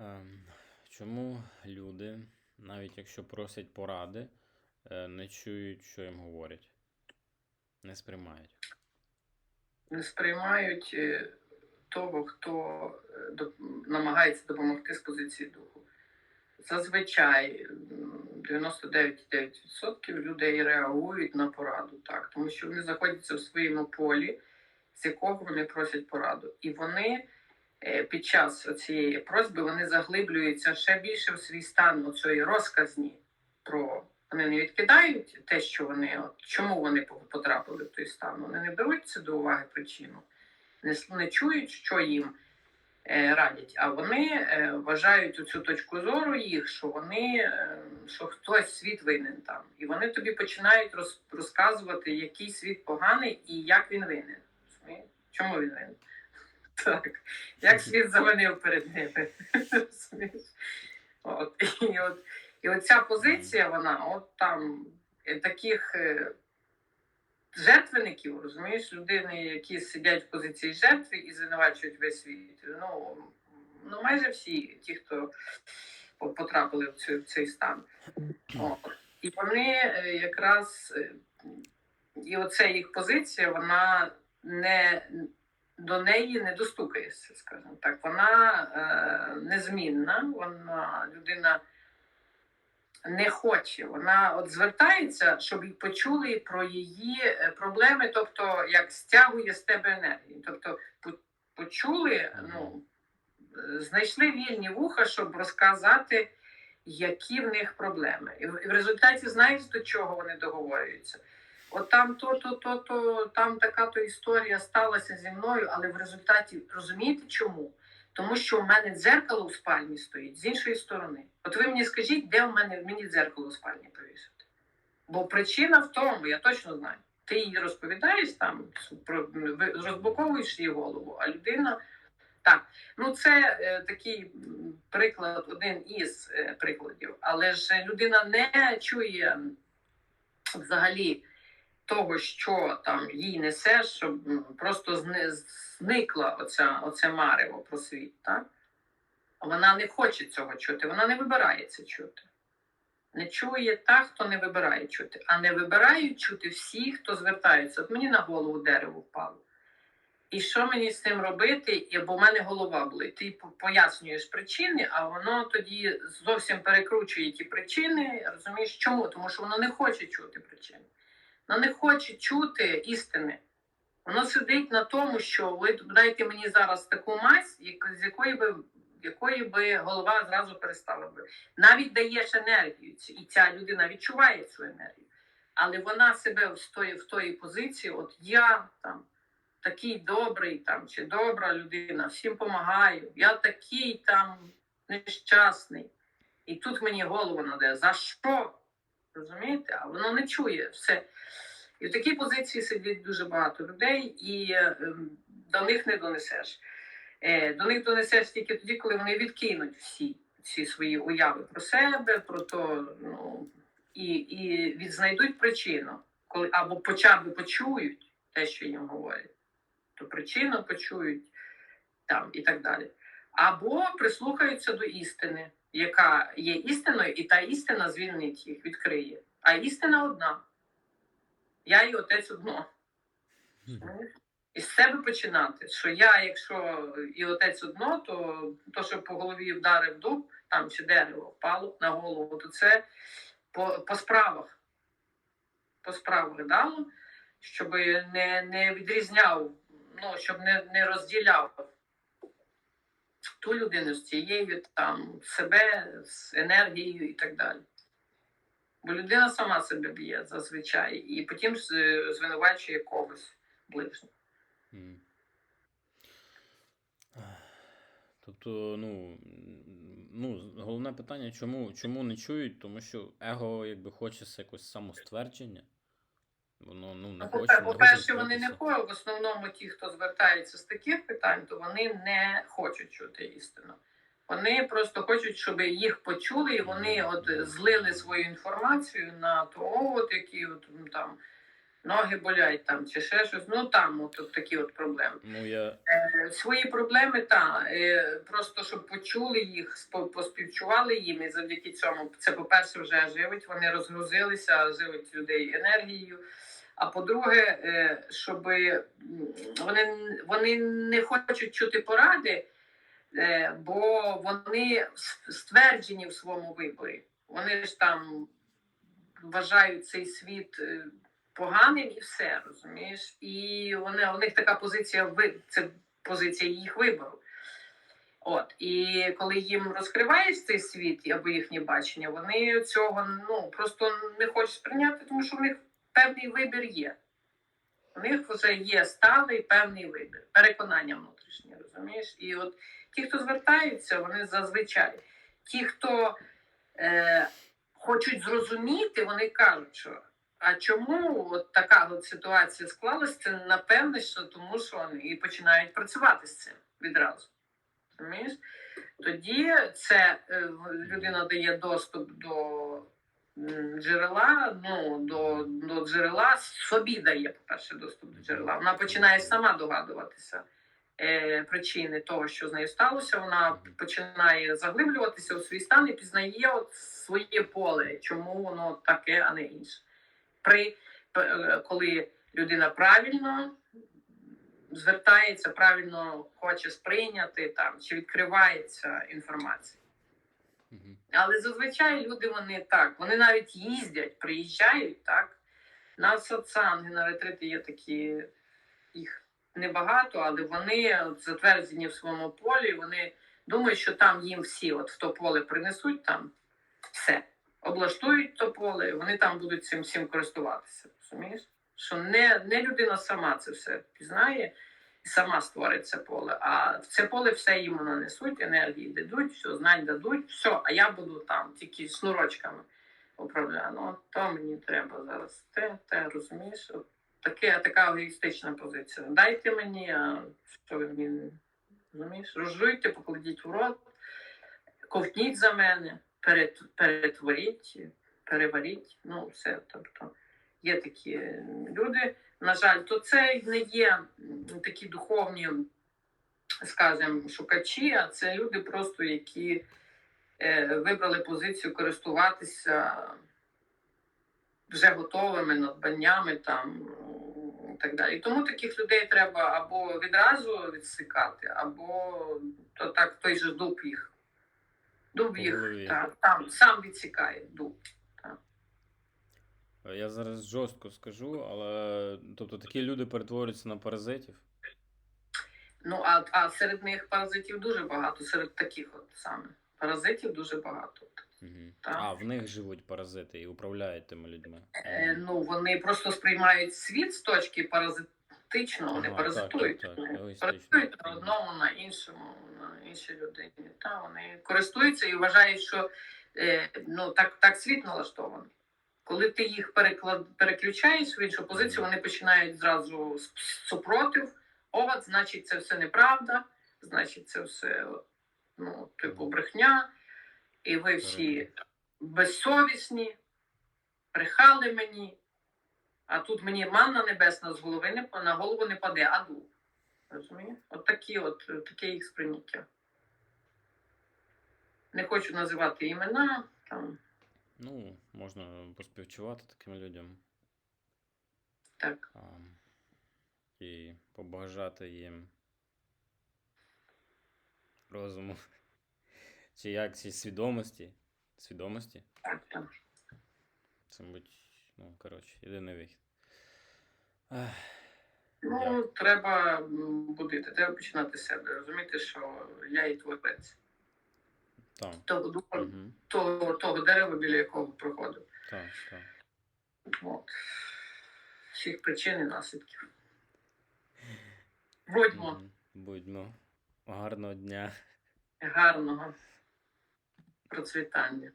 Ем, Чому люди, навіть якщо просять поради, е, не чують, що їм говорять? Не сприймають. не сприймають е, того, хто е, намагається допомогти з позиції духу. Зазвичай м, 99,9% людей реагують на пораду, так, тому що вони знаходяться в своєму полі, з якого вони просять пораду. І вони під час цієї просьби вони заглиблюються ще більше в свій стан оцієї розказні про вони не відкидають те, що вони от чому вони потрапили в той стан. Вони не беруть це до уваги причину, не, не чують, що їм е, радять, а вони е, вважають цю точку зору їх, що вони е, що хтось світ винен там. І вони тобі починають роз, розказувати, який світ поганий і як він винен. Чому він винен? Так, як світ завинив перед ними. От, і, от, і оця позиція, вона, от там е, таких е, жертвеників, розумієш, людини, які сидять в позиції жертви і звинувачують весь світ. Ну, ну майже всі ті, хто потрапили в цей, в цей стан. От. І вони е, якраз, і оця їх позиція, вона не до неї не достукаєшся, скажімо так. Вона е, незмінна, вона людина не хоче. Вона от звертається, щоб почули про її е, проблеми, тобто як стягує з тебе енергію. Тобто почули, ну, знайшли вільні вуха, щоб розказати, які в них проблеми. І в, і в результаті знаєш, до чого вони договорюються. От там то, то, там така то історія сталася зі мною, але в результаті розумієте чому? Тому що в мене дзеркало в спальні стоїть з іншої сторони. От ви мені скажіть, де в мене в мені дзеркало в спальні повісити? Бо причина в тому, я точно знаю. Ти їй розповідаєш там, розблоковуєш її голову, а людина. Так, ну це е, такий приклад, один із е, прикладів. Але ж людина не чує взагалі того, що там їй несе, щоб просто зни- зникла оця, оце марево про світ. Так? Вона не хоче цього чути, вона не вибирає це чути. Не чує та, хто не вибирає чути, а не вибирають чути всі, хто звертаються. От мені на голову дерево впало. І що мені з цим робити? Бо в мене голова болить. Ти пояснюєш причини, а воно тоді зовсім перекручує ті причини. Розумієш, чому? Тому що воно не хоче чути причини. Воно не хоче чути істини. Воно сидить на тому, що ви дайте мені зараз таку мазь, з якої би, якої би голова зразу перестала би. Навіть даєш енергію, і ця людина відчуває цю енергію. Але вона себе в тої, в тої позиції, от я там такий добрий там, чи добра людина, всім допомагаю, я такий там нещасний. І тут мені голову наде. За що? Розумієте? А воно не чує все. І в такій позиції сидить дуже багато людей, і е, ем, до них не донесеш. Е, До них донесеш тільки тоді, коли вони відкинуть всі ці свої уяви про себе, про то, ну, і, і відзнайдуть причину, коли або почав би почують те, що їм говорять, то причину почують там і так далі. Або прислухаються до істини, яка є істиною, і та істина звільнить їх, відкриє. А істина одна. Я і отець одно. І з себе починати, що я, якщо і отець одно, то то, що по голові вдарив дуб, там чи дерево впало на голову, то це по, по справах. По справах дало, щоб не, не відрізняв, ну, щоб не, не розділяв ту людину з цією, там, себе, з енергією і так далі. Бо людина сама себе б'є зазвичай, і потім звинувачує когось ближнього. Тобто, ну, ну, головне питання, чому, чому не чують? Тому що его якби хоче якось самоствердження. Воно ну, не Ну, хоче. по- не хоче По-перше, вони не хочуть. В основному ті, хто звертається з таких питань, то вони не хочуть чути істину. Вони просто хочуть, щоб їх почули, і вони от злили свою інформацію на того, от які от, ну, там ноги болять там, чи ще щось. Ну там от, от такі от проблеми. Ну, я. Е, Свої проблеми, та е, просто щоб почули їх, поспівчували їм, і завдяки цьому це, по-перше, вже живить. Вони розгрузилися, живуть людей енергією. А по-друге, е, щоб вони, вони не хочуть чути поради, е, бо вони стверджені в своєму виборі. Вони ж там вважають цей світ е, поганим і все, розумієш? І вони, у них така позиція це позиція їх вибору. От, і коли їм розкриваєш цей світ або їхнє бачення, вони цього ну просто не хочуть сприйняти, тому що в них певний вибір є. У них вже є сталий певний вибір, переконання внутрішнє, розумієш? І от ті, хто звертаються, вони зазвичай, ті, хто е, хочуть зрозуміти, вони кажуть, що а чому от така от ситуація склалася, це напевне, що тому що і починають працювати з цим відразу. Розумієш? Тоді це е, людина дає доступ до джерела, ну, до, до джерела, собі дає, по-перше, доступ до джерела. Вона починає сама догадуватися е, причини того, що з нею сталося. Вона починає заглиблюватися у свій стан і пізнає от своє поле, чому воно таке, а не інше. При, п- коли людина правильно звертається, правильно хоче сприйняти там, чи відкривається інформація. Але зазвичай люди вони так, вони навіть їздять, приїжджають так. На соцанги, на ретрити є такі, їх небагато, але вони затверджені в своєму полі, вони думають, що там їм всі от в то поле принесуть там все, облаштують то поле, вони там будуть цим всім користуватися. Розумієш? Що не, не людина сама це все пізнає і сама створить це поле, а в це поле все їм нанесуть, енергії дадуть, все, знань дадуть, все, а я буду там тільки шнурочками управляю. Ну, то мені треба зараз. Те, те, розумієш? Таке, така егоїстична позиція. Дайте мені, а що ви мені розумієш? Розжуйте, покладіть в рот, ковтніть за мене, перетворіть, переваріть. Ну, все. Тобто є такі люди. На жаль, то це не є такі духовні, скажімо, шукачі, а це люди просто, які е, вибрали позицію користуватися вже готовими надбаннями там і так далі. Тому таких людей треба або відразу відсикати, або то так той же дуб їх. Дуб їх там сам відсікає дуб. Я зараз жорстко скажу, але тобто такі люди перетворюються на паразитів. Ну, а, а серед них паразитів дуже багато, серед таких от саме. Паразитів дуже багато. Угу. Так. А, в них живуть паразити і управляють тими людьми. Е, ну, вони просто сприймають світ з точки паразитичного, вони Ага, паразитують. так, так, так, Вони паразитують на одному, на іншому, на іншій людині. Та, вони користуються і вважають, що е, ну, так, так світ налаштований. Коли ти їх переклад, переключаєш в іншу позицію, вони починають зразу супротив. От, значить, це все неправда, значить, це все ну, типу брехня, і ви всі безсовісні, брехали мені, а тут мені манна небесна з голови не на голову не паде, а дуб. Розумієш? От такі от е, таке їх сприйняття. Не хочу називати імена там. Ну, можна поспівчувати таким людям. Так. А, і побажати їм розуму. Чи як, чи свідомості. Свідомості. Так, так. Це, мабуть, ну, коротше, єдиний вихід. Ех, Ну, треба будити, треба починати з себе. Розуміти, що я і творець. Так. Того, дуба, Угу. того, того дерева, біля якого проходив. Так, так. От. Всіх причин і наслідків. Будьмо Будьмо. Гарного дня. гарного процвітання.